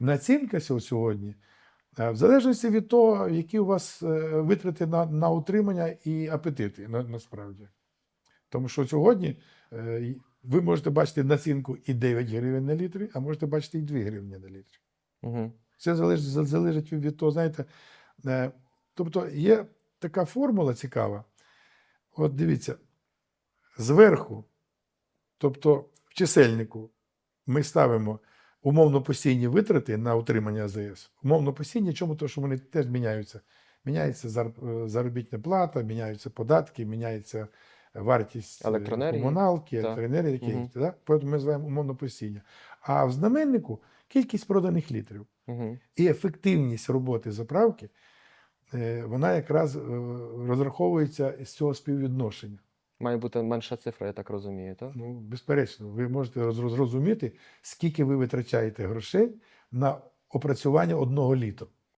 Націнка сьогодні, е, в залежності від того, які у вас е, витрати на, на утримання і апетити, на, насправді. Тому що сьогодні е, ви можете бачити націнку і 9 гривень на літр, а можете бачити і 2 гривні на літр. Угу. Це залежить, залежить від того, знаєте. Тобто є така формула цікава. От дивіться, зверху, тобто в чисельнику, ми ставимо умовно постійні витрати на утримання АЗС. Умовно постійні, чому? Тому що вони теж міняються. Міняється е, заробітна плата, міняються податки, міняється вартість е, комуналки, електроенергії, які Мгм. да? Тому ми називаємо умовно постійні. А в знаменнику кількість проданих літрів Угу. і ефективність роботи заправки, е, вона якраз е, розраховується з цього співвідношення. Має бути менша цифра, я так розумію, так? Ну, безперечно, ви можете зрозуміти, скільки ви витрачаєте грошей на опрацювання одного літру.